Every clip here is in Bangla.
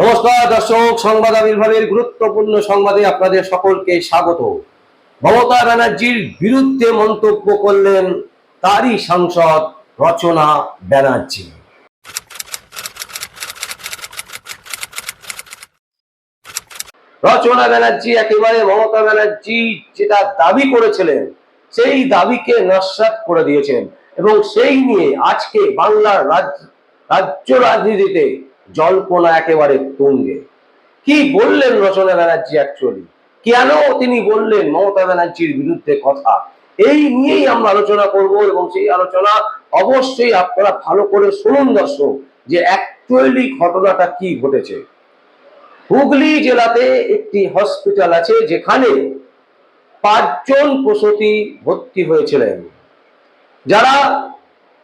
নমস্কার, দর্শক, সংবাদ আবির্ভাবের গুরুত্বপূর্ণ সংবাদে আপনাদের সকলকে স্বাগত। মমতা ব্যানার্জির বিরুদ্ধে মন্তব্য করলেন তারই সাংসদ রচনা ব্যানার্জি। রচনা ব্যানার্জি একেবারে মমতা ব্যানার্জি যেটা দাবি করেছিলেন, সেই দাবিকে নস্বাত করে দিয়েছেন এবং সেই নিয়ে আজকে বাংলার রাজ্য রাজনীতিতে জল্পনা একেবারে তুঙ্গে। কি বললেন রচনা ব্যানার্জি অ্যাকচুয়ালি কেন তিনি বললেন মমতা ব্যানার্জির বিরুদ্ধে কথা? এই নিয়েই আমরা আলোচনা করব এবং সেই আলোচনা অবশ্যই আপনারা ভালো করে শুনুন দর্শক যে অ্যাকচুয়ালি ঘটনাটা কি ঘটেছে। হুগলি জেলাতে একটি হসপিটাল আছে যেখানে পাঁচজন প্রসূতি ভর্তি হয়েছিলেন। যারা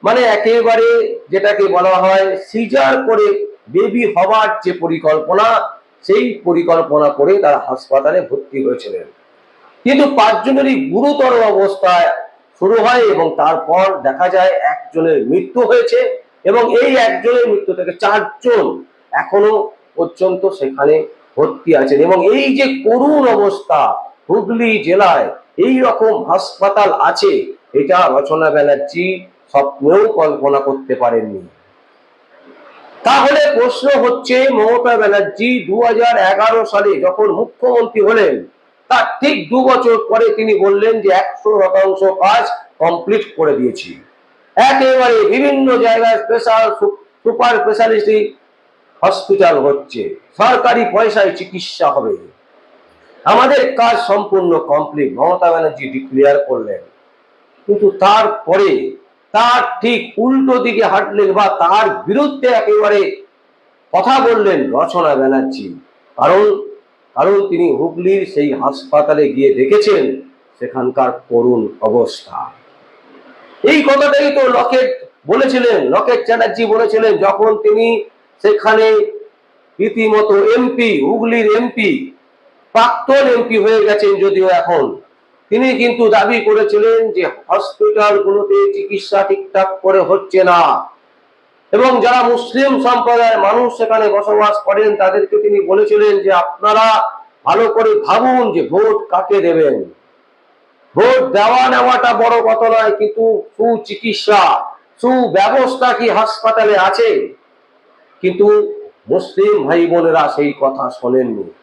মানে একেবারে যেটাকে বলা হয় সিজার করে বেবি হবার যে পরিকল্পনা, সেই পরিকল্পনা করে তারা হাসপাতালে ভর্তি হয়েছিলেন। কিন্তু পাঁচজনেরই গুরুতর অবস্থায় শুরু হয় এবং তারপর দেখা যায় একজনের মৃত্যু হয়েছে এবং এই একজনের মৃত্যু থেকে চারজন এখনও পর্যন্ত সেখানে ভর্তি আছেন এবং এই যে করুণ অবস্থা হুগলি জেলায়, এই রকম হাসপাতাল আছে, এটা রচনা ব্যানার্জি স্বপ্নেও কল্পনা করতে পারেননি। তাহলে প্রশ্ন হচ্ছে মমতা ব্যানার্জি দু সালে যখন মুখ্যমন্ত্রী হলেন, তার ঠিক দু বছর পরে তিনি বললেন যে একশো শতাংশ কাজ কমপ্লিট করে দিয়েছি। একেবারে বিভিন্ন জায়গায় স্পেশাল সুপার স্পেশালিটি হসপিটাল হচ্ছে। সরকারি পয়সায় চিকিৎসা হবে। আমাদের কাজ সম্পূর্ণ কমপ্লিট মমতা ব্যানার্জি ডিক্লেয়ার করলেন। কিন্তু তারপরে তার ঠিক উল্টো দিকে হাঁটলেন বা তার বিরুদ্ধে একেবারে কথা বললেন রচনা ব্যানার্জি। কারণ কারণ তিনি হুগলির সেই হাসপাতালে গিয়ে দেখেছেন সেখানকার করুণ অবস্থা। এই কথাটাই তো লকেট বলেছিলেন, লকেট চ্যাটার্জি বলেছিলেন, যখন তিনি সেখানে রীতিমতো এমপি, হুগলির এমপি, প্রাক্তন এমপি হয়ে গেছেন যদিও এখন। তিনি কিন্তু দাবি করেছিলেন যে হসপিটালগুলোতে চিকিৎসা ঠিকঠাক করে হচ্ছে না। এবং যারা মুসলিম সম্প্রদায়ের মানুষ সেখানে বসবাস করেন, তাদেরকে তিনি বলেছিলেন যে আপনারা ভালো করে ভাবুন যে ভোট কাকে দেবেন। ভোট দেওয়া নেওয়াটা বড় কথা নয়, কিন্তু সুচিকিৎসা, সুব্যবস্থা কি হাসপাতালে আছে? কিন্তু মুসলিম ভাই বোনেরা সেই কথা শোনেননি।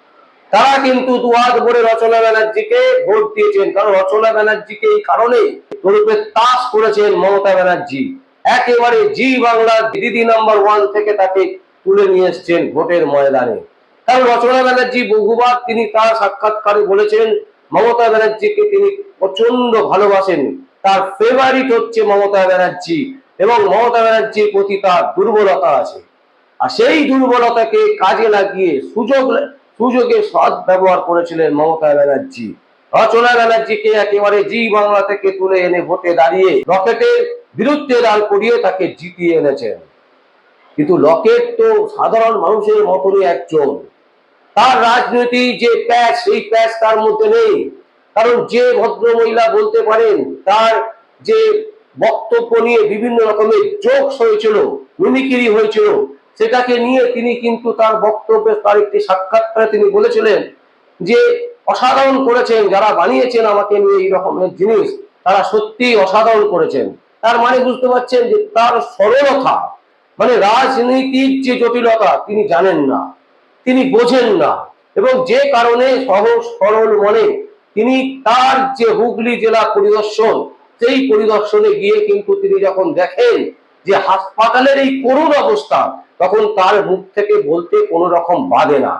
তারা কিন্তু দুহাত ভরে রচনা ব্যানার্জিকে ভোট দিয়েছেন। কারণ রচনা ব্যানার্জিকে এই কারণে তরুপে তাস করেছেন মমতা ব্যানার্জি। একেবারে জি বাংলা দিদি নাম্বার ওয়ান থেকে তাকে তুলে নিয়ে এসছেন ভোটের ময়দানে। কারণ রচনা ব্যানার্জি বহুবার তিনি তার সাক্ষাৎকারে বলেছেন, মমতা ব্যানার্জিকে তিনি প্রচণ্ড ভালোবাসেন। তার ফেভারিট হচ্ছে মমতা ব্যানার্জি এবং মমতা ব্যানার্জির প্রতি তার দুর্বলতা আছে। আর সেই দুর্বলতাকে কাজে লাগিয়ে সুযোগ সুযোগে সৎ ব্যবহার করেছিলেন মমতা ব্যানার্জি। রচনা ব্যানার্জিকে একেবারে জি বাংলা থেকে তুলে এনে ভোটে দাঁড়িয়ে রকেটের বিরুদ্ধে দাঁড় করিয়ে তাকে জিতিয়ে এনেছেন। কিন্তু লকেট তো সাধারণ মানুষের মতনই একজন। তার রাজনীতি যে প্যাচ, সেই প্যাচ তার মধ্যে নেই। কারণ যে ভদ্র মহিলা বলতে পারেন, তার যে বক্তব্য নিয়ে বিভিন্ন রকমের জোকস হয়েছিল, মিমিকিরি হয়েছিল সেটাকে নিয়ে তিনি কিন্তু তার বক্তব্যে তার একটি সাক্ষাৎকারে তিনি বলেছিলেন যে অসাধারণ করেছেন, যারা বানিয়েছেন আমাকে নিয়ে এই রকমের জিনিস, তারা সত্যি অসাধারণ করেছেন। তার মানে বুঝতে পারছেন যে তার সরলতা মানে রাজনীতির যে জটিলতা, তিনি জানেন না, তিনি বোঝেন না, এবং যে কারণে সহজ সরল মনে তিনি তার যে হুগলি জেলা পরিদর্শন, সেই পরিদর্শনে গিয়ে কিন্তু তিনি যখন দেখেন যে হাসপাতালের এই করুণ অবস্থা তখন তার মুখ থেকে বলতে কোনো রকম বাধে না।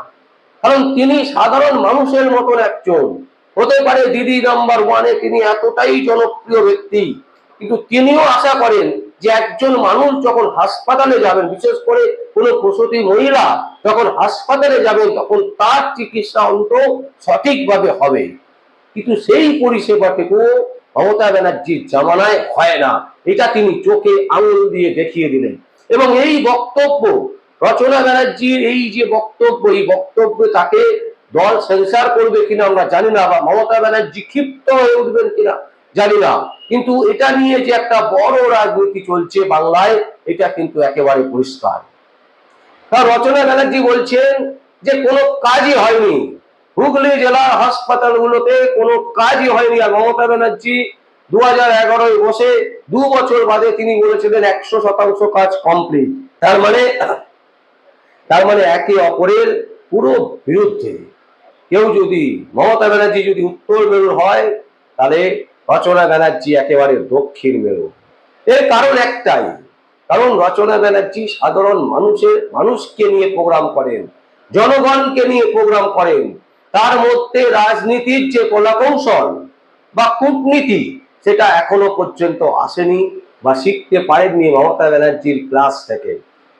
কারণ তিনি সাধারণ মানুষের মতন একজন। হতে পারে দিদি নাম্বার ওয়ানে তিনি এতটাই জনপ্রিয় ব্যক্তি, কিন্তু তিনিও আশা করেন যে একজন মানুষ যখন হাসপাতালে যাবেন, বিশেষ করে কোনো প্রসূতি মহিলা যখন হাসপাতালে যাবেন, তখন তার চিকিৎসা অন্ত সঠিকভাবে হবে। কিন্তু সেই পরিষেবাটুকু মমতা ব্যানার্জির জামানায় হয় না। এটা তিনি চোখে আঙুল দিয়ে দেখিয়ে দিলেন। এবং এই বক্তব্য, রচনা ব্যানার্জির এই যে বক্তব্য, এই বক্তব্য তাকে দল সেন্সার করবে কিনা আমরা জানি না, বা মমতা ব্যানার্জি ক্ষিপ্ত হয়ে উঠবেন কিনা জানি না। কিন্তু এটা নিয়ে যে একটা বড় রাজনীতি চলছে বাংলায়, এটা কিন্তু একেবারে পরিষ্কার। তা রচনা ব্যানার্জি বলছেন যে কোনো কাজই হয়নি। হুগলি জেলার হাসপাতালগুলোতে কোনো কাজই হয়নি, আর মমতা ব্যানার্জি দু হাজার এগারোয় বসে দু বছর বাদে তিনি বলেছিলেন একশো শতাংশ কাজ কমপ্লিট তার মানে তার মানে একে অপরের পুরো বিরুদ্ধে। কেউ যদি মমতা ব্যানার্জি যদি উত্তর মেরুর হয়, তাহলে রচনা ব্যানার্জি একেবারে দক্ষিণ মেরু। এর কারণ একটাই, কারণ রচনা ব্যানার্জি সাধারণ মানুষের, মানুষকে নিয়ে প্রোগ্রাম করেন, জনগণকে নিয়ে প্রোগ্রাম করেন। তার মধ্যে রাজনীতির যে কলাকৌশল বা কূটনীতি সেটা এখনও পর্যন্ত আসেনি বা শিখতে পারেননি মমতা ব্যানার্জির ক্লাস থেকে।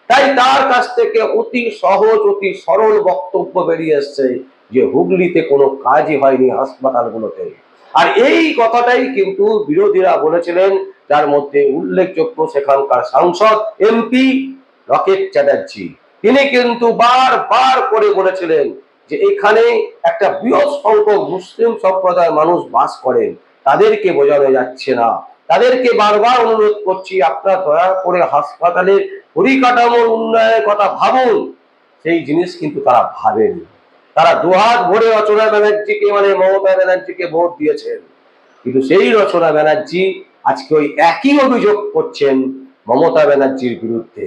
তাই তার কাছ থেকে অতি সহজ, অতি সরল বক্তব্য বেরিয়ে এসছে যে হুগলিতে কোনো কাজই হয়নি হাসপাতালগুলোতে। আর এই কথাটাই কিন্তু বিরোধীরা বলেছিলেন, যার মধ্যে উল্লেখযোগ্য সেখানকার সাংসদ, এমপি রকেট চ্যাটার্জি। তিনি কিন্তু বারবার করে বলেছিলেন যে এখানে একটা বৃহৎ সংখ্যক মুসলিম সম্প্রদায়ের মানুষ বাস করেন। তাদেরকে বোঝানো যাচ্ছে না। তাদেরকে বারবার অনুরোধ করছি, আপনারা দয়া করে হাসপাতালের পরিকাঠামোর উন্নয়নের কথা ভাবুন। সেই জিনিস কিন্তু তারা ভাবেন। তারা দুহাত ভরে রচনা ব্যানার্জিকে মানে মমতা ব্যানার্জিকে ভোট দিয়েছেন। কিন্তু সেই রচনা ব্যানার্জি আজকে ওই একই অভিযোগ করছেন মমতা ব্যানার্জির বিরুদ্ধে।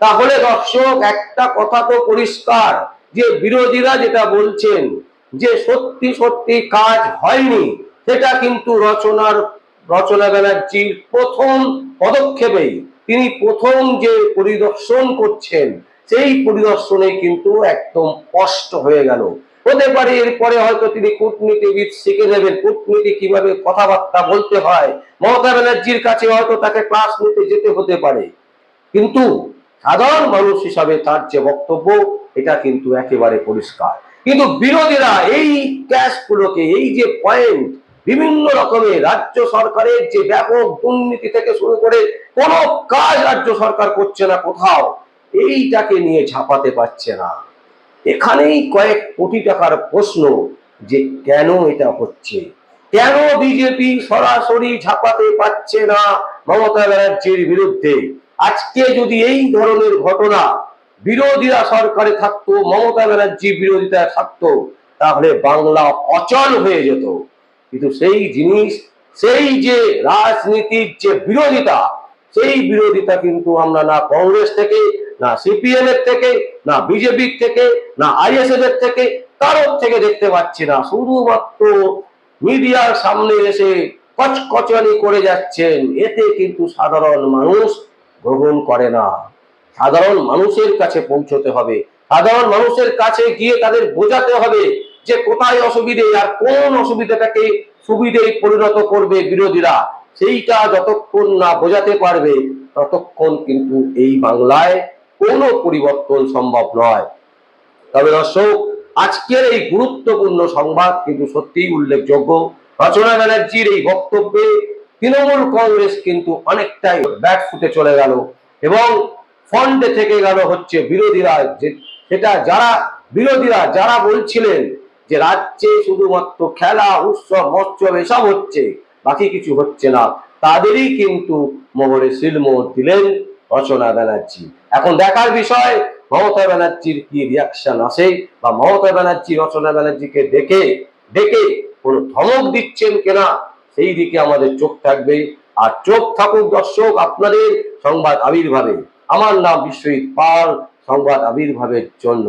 তাহলে দর্শক, একটা কথা তো পরিষ্কার, যে বিরোধীরা যেটা বলছেন, যে সত্যি সত্যি কাজ হয়নি সেটা কিন্তু রচনার, রচনা ব্যানার্জির প্রথম পদক্ষেপেই। তিনি প্রথম যে পরিদর্শন করছেন, সেই পরিদর্শনে কিন্তু একদম স্পষ্ট হয়ে গেল। হতে পারে এরপরে হয়তো তিনি কূটনীতিবিদ শিখে নেবেন, কূটনীতি কীভাবে কথাবার্তা বলতে হয়। মমতা ব্যানার্জির কাছে হয়তো তাকে ক্লাস নিতে যেতে হতে পারে। কিন্তু সাধারণ মানুষ হিসাবে তার যে বক্তব্য, এটা কিন্তু একেবারে পরিষ্কার। কিন্তু বিরোধীরা এই ক্যাশগুলোকে এই যে পয়েন্ট বিভিন্ন রকমের রাজ্য সরকারের যে ব্যাপক দুর্নীতি থেকে শুরু করে কোনো কাজ রাজ্য সরকার করছে না কোথাও, এইটাকে নিয়ে ঝাঁপাতে পারছে না। এখানেই কয়েক কোটি টাকার প্রশ্ন যে কেন এটা হচ্ছে? কেন বিজেপি সরাসরি ঝাঁপাতে পারছে না মমতা ব্যানার্জির বিরুদ্ধে? আজকে যদি এই ধরনের ঘটনা বিরোধীরা সরকারে থাকতো, মমতা ব্যানার্জি বিরোধিতায় থাকতো, তাহলে বাংলা অচল হয়ে যেত। কিন্তু সেই জিনিস, সেই যে রাজনীতির যে বিরোধিতা, সেই বিরোধিতা কিন্তু আমরা না কংগ্রেস থেকে, না সিপিএম এর থেকে, না বিজেপির থেকে, না আইএসএফ এর থেকে, কারোর থেকে দেখতে পাচ্ছি না। শুধুমাত্র মিডিয়ার সামনে এসে কচকচানি করে যাচ্ছেন। এতে কিন্তু সাধারণ মানুষ গ্রহণ করে না। সাধারণ মানুষের কাছে পৌঁছতে হবে। সাধারণ মানুষের কাছে গিয়ে তাদের বোঝাতে হবে যে কোথায় অসুবিধে আর কোন অসুবিধাটাকে সুবিধেই পরিণত করবে বিরোধীরা, সেইটা যতক্ষণ না বোঝাতে পারবে, ততক্ষণ কিন্তু এই বাংলায় কোনো পরিবর্তন সম্ভব নয়। তবে দর্শক, আজকের এই গুরুত্বপূর্ণ সংবাদ কিন্তু সত্যিই উল্লেখযোগ্য। রচনা ব্যানার্জির এই বক্তব্যে তৃণমূল কংগ্রেস কিন্তু অনেকটাই ব্যাক ফুটে চলে গেল এবং ফন্ডে থেকে গেল হচ্ছে বিরোধীরা। যে, সেটা যারা, বিরোধীরা যারা বলছিলেন যে রাজ্যে শুধুমাত্র খেলা, উৎসব মৎসব এসব হচ্ছে, বাকি কিছু হচ্ছে না। তাদেরই কিন্তু মোহরে শিলমোহর দিলেন রচনা ব্যানার্জি। এখন দেখার বিষয়, মমতা ব্যানার্জির কি রিয়াকশন আসে বা মমতা ব্যানার্জি রচনা ব্যানার্জিকে দেখে দেখে কোনো ধমক দিচ্ছেন কিনা, সেই দিকে আমাদের চোখ থাকবে। আর চোখ থাকুক দর্শক, আপনাদের সংবাদ আবির্ভাবে। আমার নাম বিশ্বজিৎ পাল, সংবাদ আবির্ভাবের জন্য।